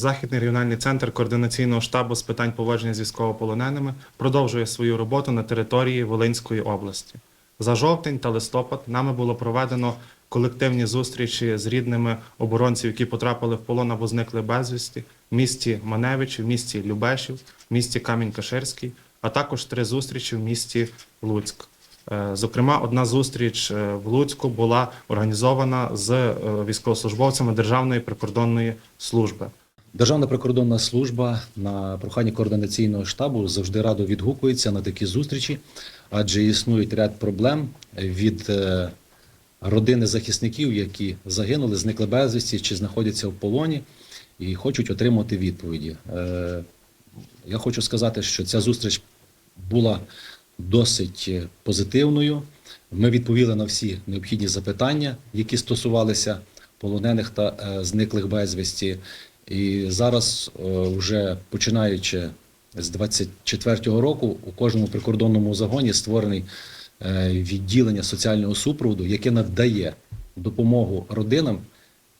Західний регіональний центр координаційного штабу з питань поводження з військовополоненими продовжує свою роботу на території Волинської області. За жовтень та листопад нами було проведено колективні зустрічі з рідними оборонців, які потрапили в полон або зникли безвісті в місті Маневич, в місті Любешів, в місті Камінь-Каширський, а також три зустрічі в місті Луцьк. Е, Зокрема, одна зустріч е, в Луцьку була організована з е, військовослужбовцями Державної прикордонної служби. Державна прикордонна служба на прохання координаційного штабу завжди радо відгукується на такі зустрічі, адже існують ряд проблем від е, родини захисників, які загинули, зникли безвісті чи знаходяться в полоні, і хочуть отримати відповіді. Е, Я хочу сказати, що ця зустріч була досить е, позитивною. Ми відповіли на всі необхідні запитання, які стосувалися полонених та зниклих безвісті. І зараз, е, вже починаючи з 24-го року, у кожному прикордонному загоні створений е, відділення соціального супроводу, яке надає допомогу родинам,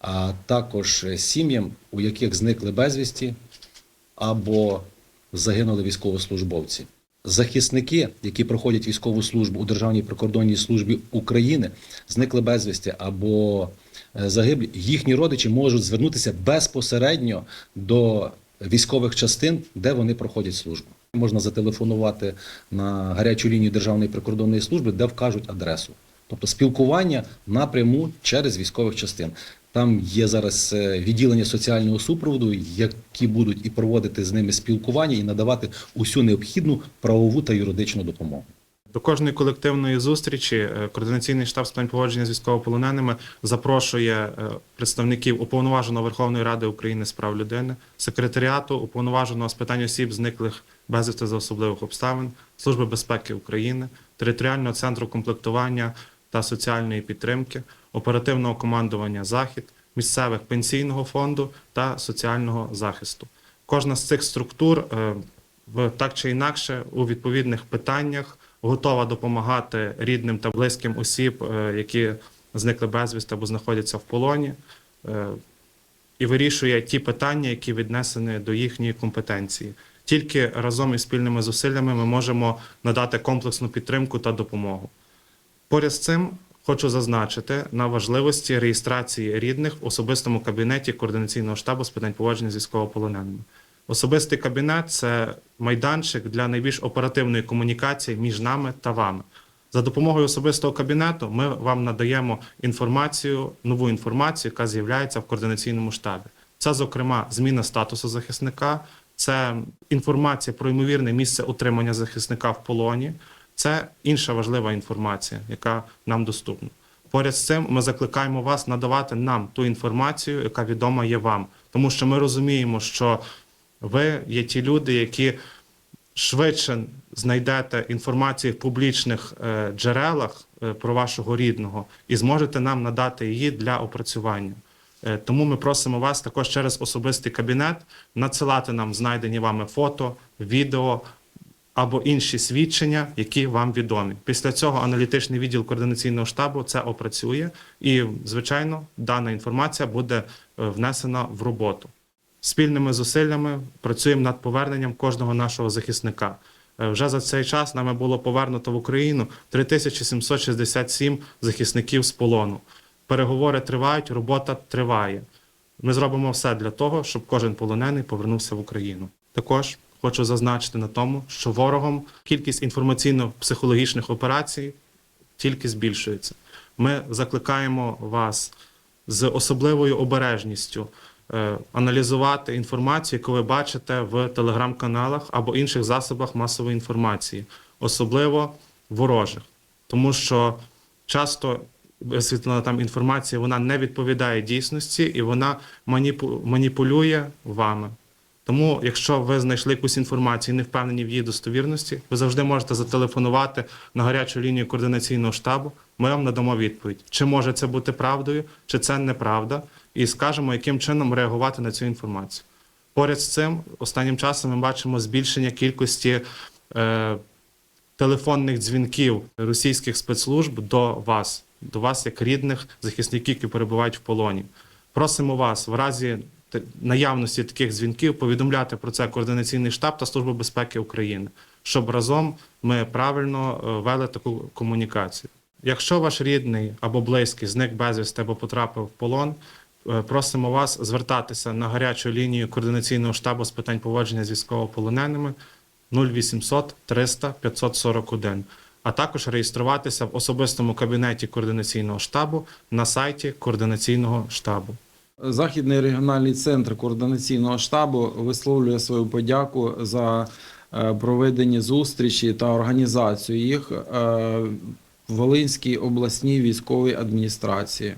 а також сім'ям, у яких зникли безвісті або загинули військовослужбовці. Захисники, які проходять військову службу у Державній прикордонній службі України, зникли безвісті або е, загиблі, їхні родичі можуть звернутися безпосередньо до військових частин, де вони проходять службу. Можна зателефонувати на гарячу лінію Державної прикордонної служби, де вкажуть адресу. Тобто спілкування напряму через військових частин. Там є зараз е, відділення соціального супроводу, які будуть і проводити з ними спілкування і надавати усю необхідну правову та юридичну допомогу. До кожної колективної зустрічі е, координаційний штаб з питань поводження з військовополоненими запрошує е, представників уповноваженого Верховної Ради України з прав людини, секретаріату уповноваженого з питань осіб, зниклих безвісти за особливих обставин, Служби безпеки України, територіального центру комплектування та соціальної підтримки, оперативного командування Захід, місцевих пенсійного фонду та соціального захисту. Кожна з цих структур е, так чи інакше у відповідних питаннях готова допомагати рідним та близьким осіб, е, які зникли безвісти або знаходяться в полоні, е, і вирішує ті питання, які віднесені до їхньої компетенції. Тільки разом із спільними зусиллями ми можемо надати комплексну підтримку та допомогу. Поряд з цим хочу зазначити на важливості реєстрації рідних в особистому кабінеті координаційного штабу з питань поводження з військовополоненими. Особистий кабінет це майданчик для найбільш оперативної комунікації між нами та вами. За допомогою особистого кабінету ми вам надаємо інформацію, нову інформацію, яка з'являється в координаційному штабі. Це, зокрема, зміна статусу захисника, це інформація про ймовірне місце утримання захисника в полоні. Це інша важлива інформація, яка нам доступна. Поряд з цим ми закликаємо вас надавати нам ту інформацію, яка відома є вам, тому що ми розуміємо, що ви є ті люди, які швидше знайдете інформацію в публічних е, джерелах е, про вашого рідного і зможете нам надати її для опрацювання. Е, Тому ми просимо вас також через особистий кабінет надсилати нам знайдені вами фото, відео або інші свідчення, які вам відомі. Після цього аналітичний відділ координаційного штабу це опрацює, і, звичайно, дана інформація буде е, внесена в роботу. Спільними зусиллями працюємо над поверненням кожного нашого захисника. Е, Вже за цей час нами було повернуто в Україну 3767 захисників з полону. Переговори тривають, робота триває. Ми зробимо все для того, щоб кожен полонений повернувся в Україну. Також хочу зазначити на тому, що ворогом кількість інформаційно-психологічних операцій тільки збільшується. Ми закликаємо вас з особливою обережністю е, аналізувати інформацію, яку ви бачите в телеграм-каналах або інших засобах масової інформації, особливо ворожих, тому що часто висвітлена там інформація вона не відповідає дійсності і вона маніпулює вами. Тому, якщо ви знайшли якусь інформацію і не впевнені в її достовірності, ви завжди можете зателефонувати на гарячу лінію координаційного штабу. Ми вам надамо відповідь, чи може це бути правдою, чи це неправда, і скажемо, яким чином реагувати на цю інформацію. Поряд з цим, останнім часом ми бачимо збільшення кількості е, телефонних дзвінків російських спецслужб до вас, до вас як рідних захисників, які перебувають в полоні. Просимо вас в разі наявності таких дзвінків повідомляти про це координаційний штаб та Служба безпеки України, щоб разом ми правильно е, вели таку комунікацію. Якщо ваш рідний або близький зник безвісти або потрапив в полон, е, просимо вас звертатися на гарячу лінію координаційного штабу з питань поводження з військовополоненими 0800 300 541, а також реєструватися в особистому кабінеті координаційного штабу на сайті координаційного штабу. Західний регіональний центр координаційного штабу висловлює свою подяку за е, проведені зустрічі та організацію їх е, в Волинській обласній військовій адміністрації.